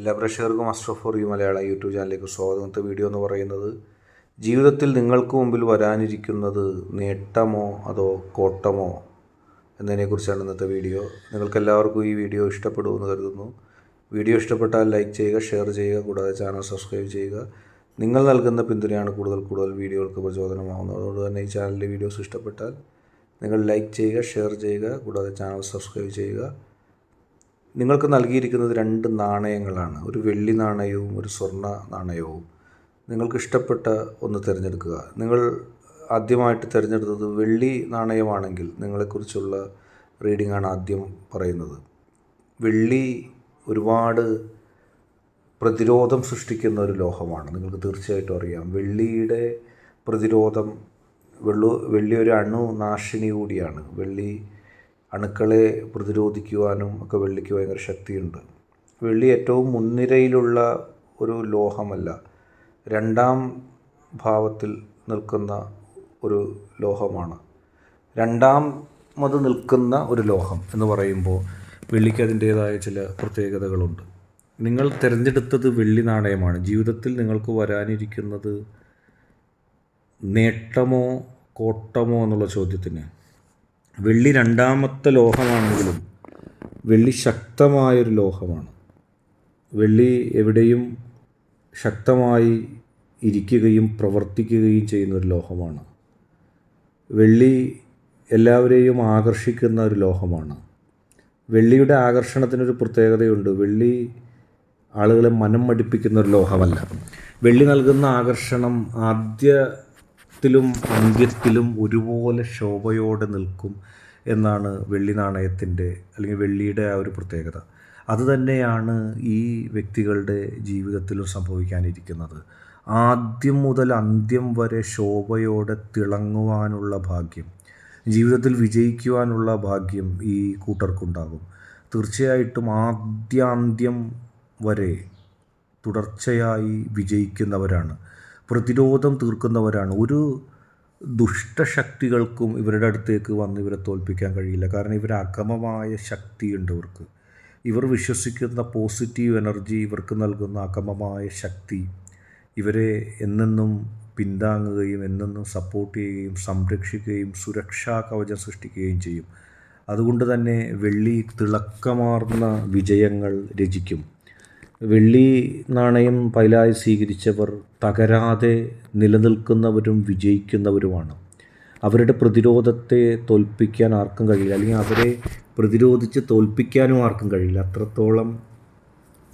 എല്ലാ പ്രേക്ഷകർക്കും master four Malayalam YouTube ചാനലിലേക്ക് സ്വാഗതം. ഇന്നത്തെ വീഡിയോ എന്ന് പറയുന്നത് ജീവിതത്തിൽ നിങ്ങൾക്ക് മുമ്പിൽ വരാനിരിക്കുന്നത് നേട്ടമോ അതോ കോട്ടമോ എന്നതിനെക്കുറിച്ചാണ് ഇന്നത്തെ വീഡിയോ. നിങ്ങൾക്കെല്ലാവർക്കും ഈ വീഡിയോ ഇഷ്ടപ്പെടുമെന്ന് കരുതുന്നു. വീഡിയോ ഇഷ്ടപ്പെട്ടാൽ ലൈക്ക് ചെയ്യുക ഷെയർ ചെയ്യുക കൂടാതെ ചാനൽ സബ്സ്ക്രൈബ് ചെയ്യുക. നിങ്ങൾ നൽകുന്ന പിന്തുണയാണ് കൂടുതൽ കൂടുതൽ വീഡിയോകൾക്ക് പ്രചോദനമാകുന്നത് അതുകൊണ്ട് തന്നെ ഈ ചാനലിന്റെ വീഡിയോസ് ഇഷ്ടപ്പെട്ടാൽ നിങ്ങൾ ലൈക്ക് ചെയ്യുക ഷെയർ ചെയ്യുക കൂടാതെ ചാനൽ സബ്സ്ക്രൈബ് ചെയ്യുക. നിങ്ങൾക്ക് നൽകിയിരിക്കുന്നത് രണ്ട് നാണയങ്ങളാണ്. ഒരു വെള്ളി നാണയവും ഒരു സ്വർണ നാണയവും. നിങ്ങൾക്ക് ഇഷ്ടപ്പെട്ട ഒന്ന് തിരഞ്ഞെടുക്കുക. നിങ്ങൾ ആദ്യമായിട്ട് തിരഞ്ഞെടുത്തത് വെള്ളി നാണയമാണെങ്കിൽ നിങ്ങളെക്കുറിച്ചുള്ള റീഡിംഗ് ആണ് ആദ്യം പറയുന്നത്. വെള്ളി ഒരുപാട് പ്രതിരോധം സൃഷ്ടിക്കുന്ന ഒരു ലോഹമാണ്. നിങ്ങൾക്ക് തീർച്ചയായിട്ടും അറിയാം. വെള്ളിയുടെ പ്രതിരോധം വെള്ളു വെള്ളി ഒരു അണു നാശിനി കൂടിയാണ്. വെള്ളി അണുക്കളെ പ്രതിരോധിക്കുവാനും ഒക്കെ വെള്ളിക്ക് ഭയങ്കര ശക്തിയുണ്ട്. വെള്ളി ഏറ്റവും മുൻനിരയിലുള്ള ഒരു ലോഹമല്ല രണ്ടാം ഭാവത്തിൽ നിൽക്കുന്ന ഒരു ലോഹമാണ്. രണ്ടാം രണ്ടാമത് നിൽക്കുന്ന ഒരു ലോഹം എന്ന് പറയുമ്പോൾ വെള്ളിക്ക് അതിന്റേതായ ചില പ്രത്യേകതകളുണ്ട്. നിങ്ങൾ തിരഞ്ഞെടുത്തത് വെള്ളി നാണയമാണ്. ജീവിതത്തിൽ നിങ്ങൾക്ക് വരാനിരിക്കുന്നത് നേട്ടമോ കോട്ടമോ എന്നുള്ള ചോദ്യത്തിന് വെള്ളി രണ്ടാമത്തെ ലോഹമാണെങ്കിലും വെള്ളി ശക്തമായൊരു ലോഹമാണ്. വെള്ളി എവിടെയും ശക്തമായി ഇരിക്കുകയും പ്രവർത്തിക്കുകയും ചെയ്യുന്ന ഒരു ലോഹമാണ്. വെള്ളി എല്ലാവരെയും ആകർഷിക്കുന്ന ഒരു ലോഹമാണ്. വെള്ളിയുടെ ആകർഷണത്തിനൊരു പ്രത്യേകതയുണ്ട്. വെള്ളി ആളുകളെ മനം മടിപ്പിക്കുന്ന ഒരു ലോഹമല്ല. വെള്ളി നൽകുന്ന ആകർഷണം ആദ്യത്തിലും അന്ത്യത്തിലും ഒരുപോലെ ശോഭയോടെ നിൽക്കും എന്നാണ് വെള്ളി നാണയത്തിന്റെ അല്ലെങ്കിൽ വെള്ളിയുടെ ആ ഒരു പ്രത്യേകത. അതുതന്നെയാണ് ഈ വ്യക്തികളുടെ ജീവിതത്തിലും സംഭവിക്കാനിരിക്കുന്നത്. ആദ്യം മുതൽ അന്ത്യം വരെ ശോഭയോടെ തിളങ്ങുവാനുള്ള ഭാഗ്യം ജീവിതത്തിൽ വിജയിക്കുവാനുള്ള ഭാഗ്യം ഈ കൂട്ടർക്കുണ്ടാകും. തീർച്ചയായിട്ടും ആദ്യാന്ത്യം വരെ തുടർച്ചയായി വിജയിക്കുന്നവരാണ്. പ്രതിരോധം തീർക്കുന്നവരാണ്. ഒരു ദുഷ്ടശക്തികൾക്കും ഇവരുടെ അടുത്തേക്ക് വന്ന് ഇവരെ തോൽപ്പിക്കാൻ കഴിയില്ല. കാരണം ഇവർ അകമമായ ശക്തിയുണ്ട് ഇവർക്ക്. ഇവർ വിശ്വസിക്കുന്ന പോസിറ്റീവ് എനർജി ഇവർക്ക് നൽകുന്ന അകമമായ ശക്തി ഇവരെ എന്നെന്നും പിന്താങ്ങുകയും എന്നെന്നും സപ്പോർട്ട് ചെയ്യുകയും സംരക്ഷിക്കുകയും സുരക്ഷാ കവചം സൃഷ്ടിക്കുകയും ചെയ്യും. അതുകൊണ്ട് തന്നെ വെള്ളി തിളക്കമാർന്ന വിജയങ്ങൾ രചിക്കും. വെള്ളി നാണയം പൈലായി സ്വീകരിച്ചവർ തകരാതെ നിലനിൽക്കുന്നവരും വിജയിക്കുന്നവരുമാണ്. അവരുടെ പ്രതിരോധത്തെ തോൽപ്പിക്കാൻ ആർക്കും കഴിയില്ല. അല്ലെങ്കിൽ അവരെ പ്രതിരോധിച്ച് തോൽപ്പിക്കാനും ആർക്കും കഴിയില്ല. അത്രത്തോളം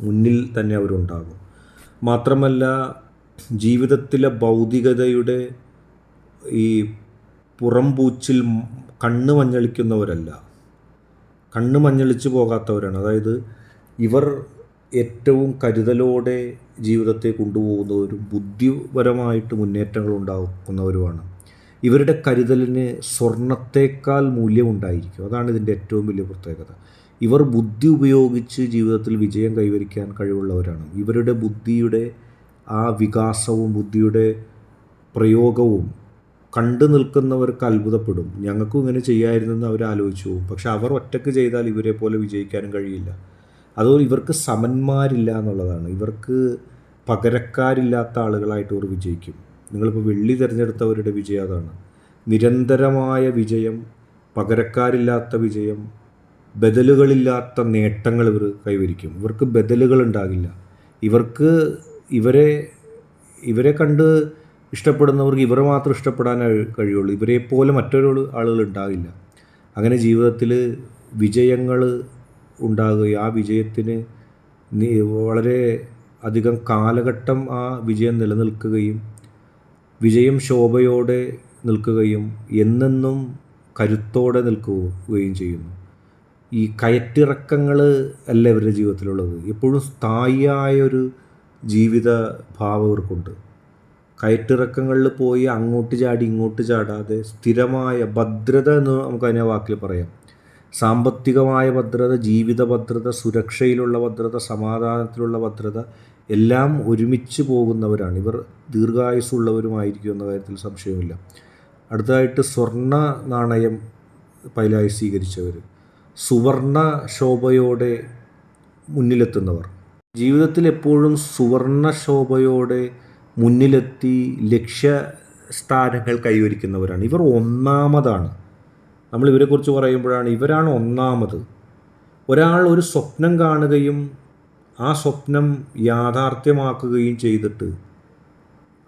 മുന്നിൽ തന്നെ അവരുണ്ടാകും. മാത്രമല്ല ജീവിതത്തിലെ ഭൗതികതയുടെ ഈ പുറംപൂച്ചിൽ കണ്ണ് മഞ്ഞളിക്കുന്നവരല്ല. കണ്ണ് മഞ്ഞളിച്ച് പോകാത്തവരാണ്. അതായത് ഇവർ ഏറ്റവും കരുതലോടെ ജീവിതത്തെ കൊണ്ടുപോകുന്നവരും ബുദ്ധിപരമായിട്ട് മുന്നേറ്റങ്ങൾ ഉണ്ടാക്കുന്നവരുമാണ്. ഇവരുടെ കരുതലിന് സ്വർണത്തേക്കാൾ മൂല്യമുണ്ടായിരിക്കും. അതാണ് ഇതിന്റെ ഏറ്റവും വലിയ പ്രത്യേകത. ഇവർ ബുദ്ധി ഉപയോഗിച്ച് ജീവിതത്തിൽ വിജയം കൈവരിക്കാൻ കഴിവുള്ളവരാണ്. ഇവരുടെ ബുദ്ധിയുടെ ആ വികാസവും ബുദ്ധിയുടെ പ്രയോഗവും കണ്ടു നിൽക്കുന്നവർക്ക് അത്ഭുതപ്പെടും. ഞങ്ങൾക്കും ഇങ്ങനെ ചെയ്യാമായിരുന്നെന്ന് അവർ ആലോചിച്ചു പോകും. പക്ഷെ അവർ ഒറ്റയ്ക്ക് ചെയ്താൽ ഇവരെ പോലെ വിജയിക്കാനും കഴിയില്ല. അതുപോലെ ഇവർക്ക് സമന്മാരില്ല എന്നുള്ളതാണ്. ഇവർക്ക് പകരക്കാരില്ലാത്ത ആളുകളായിട്ട് ഇവർ വിജയിക്കും. നിങ്ങളിപ്പോൾ വെള്ളി തിരഞ്ഞെടുത്തവരുടെ വിജയം അതാണ്. നിരന്തരമായ വിജയം പകരക്കാരില്ലാത്ത വിജയം ബദലുകളില്ലാത്ത നേട്ടങ്ങൾ ഇവർ കൈവരിക്കും. ഇവർക്ക് ബദലുകൾ ഉണ്ടാകില്ല. ഇവർക്ക് ഇവരെ ഇവരെ കണ്ട് ഇഷ്ടപ്പെടുന്നവർക്ക് ഇവരെ മാത്രം ഇഷ്ടപ്പെടാൻ കഴിയുള്ളൂ. ഇവരെ പോലെ മറ്റൊരു ആളുകൾ ഉണ്ടാകില്ല. അങ്ങനെ ജീവിതത്തിൽ വിജയങ്ങൾ ഉണ്ടാകുകയും ആ വിജയത്തിന് വളരെ അധികം കാലഘട്ടം ആ വിജയം നിലനിൽക്കുകയും വിജയം ശോഭയോടെ നിൽക്കുകയും എന്നെന്നും കരുത്തോടെ നിൽക്കുകയും ചെയ്യുന്നു. ഈ കയറ്റിറക്കങ്ങൾ അല്ല ഇവരുടെ ജീവിതത്തിലുള്ളത്. എപ്പോഴും സ്ഥായിയായൊരു ജീവിത ഭാവം ഇവർക്കുണ്ട്. കയറ്റിറക്കങ്ങളിൽ പോയി അങ്ങോട്ട് ചാടി ഇങ്ങോട്ട് ചാടാതെ സ്ഥിരമായ ഭദ്രത എന്ന് നമുക്ക് അതിനെ വാക്കിൽ പറയാം. സാമ്പത്തികമായ ഭദ്രത ജീവിത ഭദ്രത സുരക്ഷയിലുള്ള ഭദ്രത സമാധാനത്തിലുള്ള ഭദ്രത എല്ലാം ഒരുമിച്ച് പോകുന്നവരാണ്. ഇവർ ദീർഘായുസ്സുള്ളവരുമായിരിക്കും എന്ന കാര്യത്തിൽ സംശയമില്ല അടുത്തതായിട്ട് സ്വർണ നാണയം പൈലായി സ്വീകരിച്ചവർ സുവർണ ശോഭയോടെ മുന്നിലെത്തുന്നവർ. ജീവിതത്തിൽ എപ്പോഴും സുവർണ ശോഭയോടെ മുന്നിലെത്തി ലക്ഷ്യ സ്ഥാനങ്ങൾ കൈവരിക്കുന്നവരാണ്. ഇവർ ഒന്നാമതാണ്. നമ്മൾ ഇവരെക്കുറിച്ച് പറയുമ്പോഴാണ് ഇവരാണ് ഒന്നാമത്. ഒരാൾ ഒരു സ്വപ്നം കാണുകയും ആ സ്വപ്നം യാഥാർത്ഥ്യമാക്കുകയും ചെയ്തിട്ട്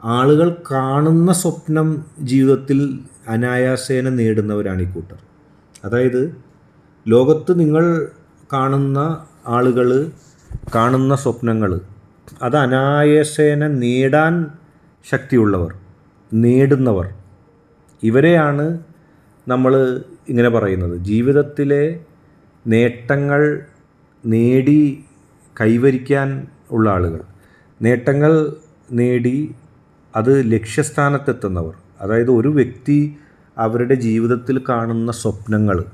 ആളുകൾ കാണുന്ന സ്വപ്നം ജീവിതത്തിൽ അനായാസേന നേടുന്നവരാണ് ഈ കൂട്ടർ. അതായത് ലോകത്ത് നിങ്ങൾ കാണുന്ന ആളുകൾ കാണുന്ന സ്വപ്നങ്ങൾ അത് അനായാസേന നേടാൻ ശക്തിയുള്ളവർ നേടുന്നവർ ഇവരെയാണ് നമ്മൾ ഇങ്ങനെ പറയുന്നത്. ജീവിതത്തിലെ നേട്ടങ്ങൾ നേടി കൈവരിക്കാൻ ഉള്ള ആളുകൾ. നേട്ടങ്ങൾ നേടി അത് ലക്ഷ്യസ്ഥാനത്തെത്തുന്നവർ. അതായത് ഒരു വ്യക്തി അവരുടെ ജീവിതത്തിൽ കാണുന്ന സ്വപ്നങ്ങൾ.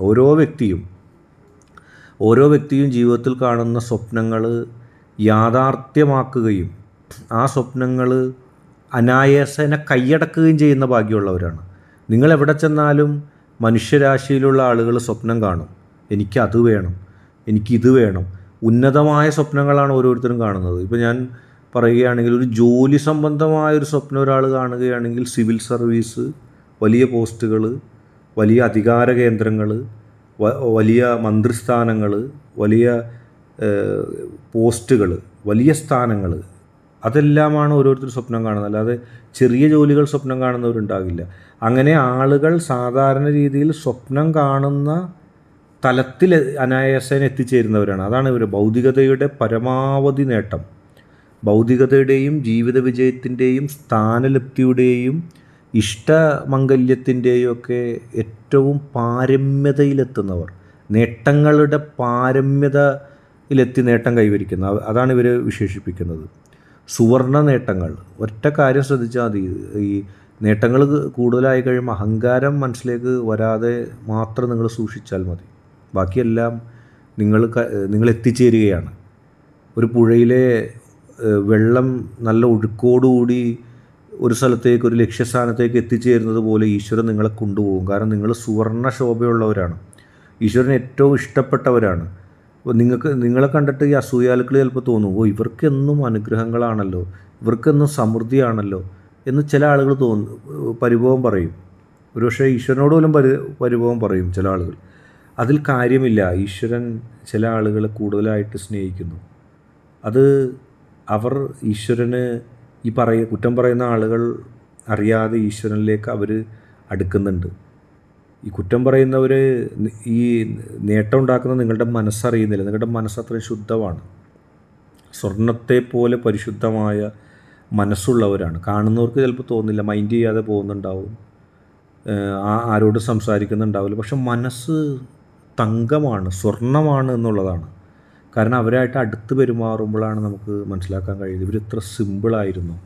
ഓരോ വ്യക്തിയും ഓരോ വ്യക്തിയും ജീവിതത്തിൽ കാണുന്ന സ്വപ്നങ്ങൾ യാഥാർത്ഥ്യമാക്കുകയും ആ സ്വപ്നങ്ങൾ അനായാസേന കൈയടക്കുകയും ചെയ്യുന്ന ഭാഗ്യമുള്ളവരാണ്. നിങ്ങൾ എവിടെ ചെന്നാലും മനുഷ്യരാശിയിലുള്ള ആളുകൾ സ്വപ്നം കാണും. എനിക്കത് വേണം എനിക്കിത് വേണം. ഉന്നതമായ സ്വപ്നങ്ങളാണ് ഓരോരുത്തരും കാണുന്നത്. ഇപ്പോൾ ഞാൻ പറയുകയാണെങ്കിൽ ഒരു ജോലി സംബന്ധമായ ഒരു സ്വപ്നം ഒരാൾ കാണുകയാണെങ്കിൽ സിവിൽ സർവീസ് വലിയ പോസ്റ്റുകൾ വലിയ അധികാര കേന്ദ്രങ്ങൾ വലിയ മന്ത്രിസ്ഥാനങ്ങൾ വലിയ പോസ്റ്റുകൾ വലിയ സ്ഥാനങ്ങൾ അതെല്ലാമാണ് ഓരോരുത്തർ സ്വപ്നം കാണുന്നത്. അല്ലാതെ ചെറിയ ജോലികൾ സ്വപ്നം കാണുന്നവരുണ്ടാകില്ല. അങ്ങനെ ആളുകൾ സാധാരണ രീതിയിൽ സ്വപ്നം കാണുന്ന തലത്തിൽ അനായാസേന എത്തിച്ചേരുന്നവരാണ്. അതാണ് ഇവർ ഭൗതികതയുടെ പരമാവധി നേട്ടം. ഭൗതികതയുടെയും ജീവിത വിജയത്തിന്റെയും സ്ഥാനലബ്ധിയുടെയും ഇഷ്ടമംഗല്യത്തിന്റെയും ഒക്കെ ഏറ്റവും പാരമ്യതയിലെത്തുന്നവർ. നേട്ടങ്ങളുടെ പാരമ്യതയിലെത്തി നേട്ടം കൈവരിക്കുന്ന അതാണ് ഇവർ വിശേഷിപ്പിക്കുന്നത്. സുവർണ നേട്ടങ്ങൾ. ഒറ്റ കാര്യം ശ്രദ്ധിച്ചാൽ മതി. ഈ നേട്ടങ്ങൾ കൂടുതലായി കഴിയുമ്പോൾ അഹങ്കാരം മനസ്സിലേക്ക് വരാതെ മാത്രം നിങ്ങൾ സൂക്ഷിച്ചാൽ മതി. ബാക്കിയെല്ലാം നിങ്ങൾ നിങ്ങൾ എത്തിച്ചേരുകയാണ്. ഒരു പുഴയിലെ വെള്ളം നല്ല ഒഴുക്കോടുകൂടി ഒരു സ്ഥലത്തേക്ക് ഒരു ലക്ഷ്യസ്ഥാനത്തേക്ക് എത്തിച്ചേരുന്നത് പോലെ ഈശ്വരൻ നിങ്ങളെ കൊണ്ടുപോകും. കാരണം നിങ്ങൾ സുവർണ ശോഭയുള്ളവരാണ്. ഈശ്വരൻ ഏറ്റവും ഇഷ്ടപ്പെട്ടവരാണ്. നിങ്ങൾക്ക് നിങ്ങളെ കണ്ടിട്ട് ഈ അസൂയാലുക്കൾ ചിലപ്പോൾ തോന്നും ഓ ഇവർക്കെന്നും അനുഗ്രഹങ്ങളാണല്ലോ ഇവർക്കെന്നും സമൃദ്ധിയാണല്ലോ എന്ന് ചില ആളുകൾ തോന്നും പരിഭവം പറയും. ഒരുപക്ഷെ ഈശ്വരനോട് പോലും പരി പരിഭവം പറയും ചില ആളുകൾ. അതിൽ കാര്യമില്ല. ഈശ്വരൻ ചില ആളുകളെ കൂടുതലായിട്ട് സ്നേഹിക്കുന്നു. അത് അവർ ഈശ്വരന് ഈ പറയ കുറ്റം പറയുന്ന ആളുകൾ അറിയാതെ ഈശ്വരനിലേക്ക് അവർ അടുക്കുന്നുണ്ട്. ഈ കുറ്റം പറയുന്നവർ ഈ നേട്ടം ഉണ്ടാക്കുന്ന നിങ്ങളുടെ മനസ്സറിയുന്നില്ല. നിങ്ങളുടെ മനസ്സത്രയും ശുദ്ധമാണ്. സ്വർണത്തെ പോലെ പരിശുദ്ധമായ മനസ്സുള്ളവരാണ്. കാണുന്നവർക്ക് ചിലപ്പോൾ തോന്നില്ല മൈൻഡ് ചെയ്യാതെ പോകുന്നുണ്ടാവും. ആ ആരോട് സംസാരിക്കുന്നുണ്ടാവില്ല. പക്ഷെ മനസ്സ് തങ്കമാണ് സ്വർണമാണ് എന്നുള്ളതാണ്. കാരണം അവരായിട്ട് അടുത്ത് പെരുമാറുമ്പോഴാണ് നമുക്ക് മനസ്സിലാക്കാൻ കഴിയുന്നത്. ഇവരിത്ര സിമ്പിളായിരുന്നു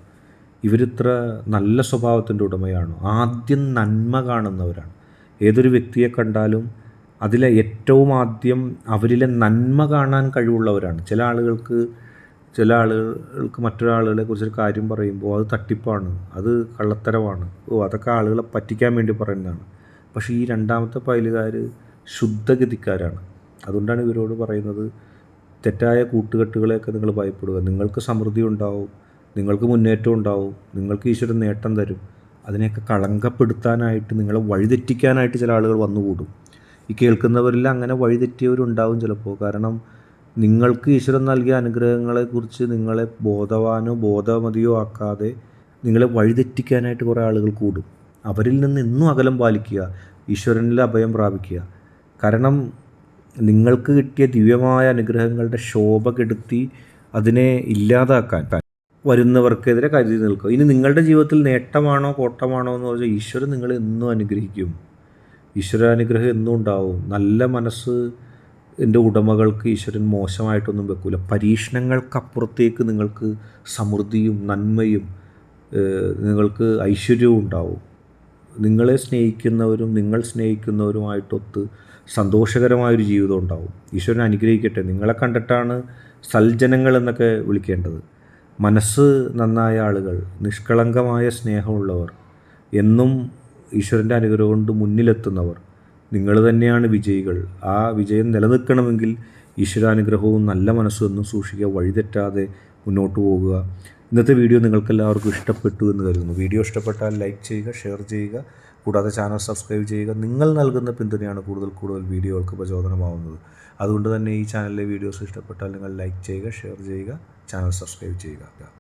ഇവരിത്ര നല്ല സ്വഭാവത്തിന്റെ ഉടമയാണ്? ആദ്യം നന്മ കാണുന്നവരാണ്. ഏതൊരു വ്യക്തിയെ കണ്ടാലും അതിലെ ഏറ്റവും ആദ്യം അവരിലെ നന്മ കാണാൻ കഴിവുള്ളവരാണ്. ചില ആളുകൾക്ക് ചില ആളുകൾക്ക് മറ്റൊരാളുകളെ കുറിച്ചൊരു കാര്യം പറയുമ്പോൾ അത് തട്ടിപ്പാണ് അത് കള്ളത്തരമാണ്. ഓ അതൊക്കെ ആളുകളെ പറ്റിക്കാൻ വേണ്ടി പറയുന്നതാണ്. പക്ഷേ ഈ രണ്ടാമത്തെ പൈലുകാർ ശുദ്ധഗതിക്കാരാണ്. അതുകൊണ്ടാണ് ഇവരോട് പറയുന്നത് തെറ്റായ കൂട്ടുകെട്ടുകളെയൊക്കെ നിങ്ങൾ ഭയപ്പെടുക. നിങ്ങൾക്ക് സമൃദ്ധി ഉണ്ടാവും നിങ്ങൾക്ക് മുന്നേറ്റം ഉണ്ടാവും നിങ്ങൾക്ക് ഈശ്വരൻ നേട്ടം തരും. അതിനെയൊക്കെ കളങ്കപ്പെടുത്താനായിട്ട് നിങ്ങളെ വഴിതെറ്റിക്കാനായിട്ട് ചില ആളുകൾ വന്നുകൂടും. ഈ കേൾക്കുന്നവരിൽ അങ്ങനെ വഴിതെറ്റിയവരുണ്ടാവും ചിലപ്പോൾ. കാരണം നിങ്ങൾക്ക് ഈശ്വരൻ നൽകിയ അനുഗ്രഹങ്ങളെക്കുറിച്ച് നിങ്ങളെ ബോധവാനോ ബോധമതിയോ ആക്കാതെ നിങ്ങളെ വഴിതെറ്റിക്കാനായിട്ട് കുറേ ആളുകൾ കൂടും. അവരിൽ നിന്ന് എന്നും അകലം പാലിക്കുക ഈശ്വരനിൽ അഭയം പ്രാപിക്കുക. കാരണം നിങ്ങൾക്ക് കിട്ടിയ ദിവ്യമായ അനുഗ്രഹങ്ങളുടെ ശോഭ കെടുത്തി അതിനെ ഇല്ലാതാക്കാൻ വരുന്നവർക്കെതിരെ കരുതി നിൽക്കുക. ഇനി നിങ്ങളുടെ ജീവിതത്തിൽ നേട്ടമാണോ കോട്ടമാണോ എന്ന് പറഞ്ഞാൽ ഈശ്വരൻ നിങ്ങളെ എന്നും അനുഗ്രഹിക്കും. ഈശ്വരാനുഗ്രഹം എന്നും ഉണ്ടാവും. നല്ല മനസ്സ് എന്റെ ഉടമകൾക്ക് ഈശ്വരൻ മോശമായിട്ടൊന്നും വെക്കില്ല പരീക്ഷണങ്ങൾക്കപ്പുറത്തേക്ക് നിങ്ങൾക്ക് സമൃദ്ധിയും നന്മയും നിങ്ങൾക്ക് ഐശ്വര്യവും ഉണ്ടാവും. നിങ്ങളെ സ്നേഹിക്കുന്നവരും നിങ്ങൾ സ്നേഹിക്കുന്നവരുമായിട്ടൊത്ത് സന്തോഷകരമായൊരു ജീവിതം ഉണ്ടാവും. ഈശ്വരൻ അനുഗ്രഹിക്കട്ടെ. നിങ്ങളെ കണ്ടിട്ടാണ് സൽജനങ്ങൾ എന്നൊക്കെ വിളിക്കേണ്ടത്. മനസ്സ് നന്നായ ആളുകൾ നിഷ്കളങ്കമായ സ്നേഹമുള്ളവർ എന്നും ഈശ്വരന്റെ അനുഗ്രഹം കൊണ്ട് മുന്നിലെത്തുന്നവർ. നിങ്ങൾ തന്നെയാണ് വിജയികൾ. ആ വിജയം നിലനിൽക്കണമെങ്കിൽ ഈശ്വരാനുഗ്രഹവും നല്ല മനസ്സും എന്നും സൂക്ഷിക്കുക വഴിതെറ്റാതെ മുന്നോട്ട് പോകുക. ഇന്നത്തെ വീഡിയോ നിങ്ങൾക്കെല്ലാവർക്കും ഇഷ്ടപ്പെട്ടു എന്ന് കരുതുന്നു. വീഡിയോ ഇഷ്ടപ്പെട്ടാൽ ലൈക്ക് ചെയ്യുക ഷെയർ ചെയ്യുക കൂടാതെ ചാനൽ സബ്സ്ക്രൈബ് ചെയ്യുക. നിങ്ങൾ നൽകുന്ന പിന്തുണയാണ് കൂടുതൽ കൂടുതൽ വീഡിയോകൾക്ക് പ്രചോദനമാവുന്നത്. അതുകൊണ്ട് തന്നെ ഈ ചാനലിലെ വീഡിയോസ് ഇഷ്ടപ്പെട്ടാൽ നിങ്ങൾ ലൈക്ക് ചെയ്യുക ഷെയർ ചെയ്യുക ചാനൽ സബ്സ്ക്രൈബ് ചെയ്യുക.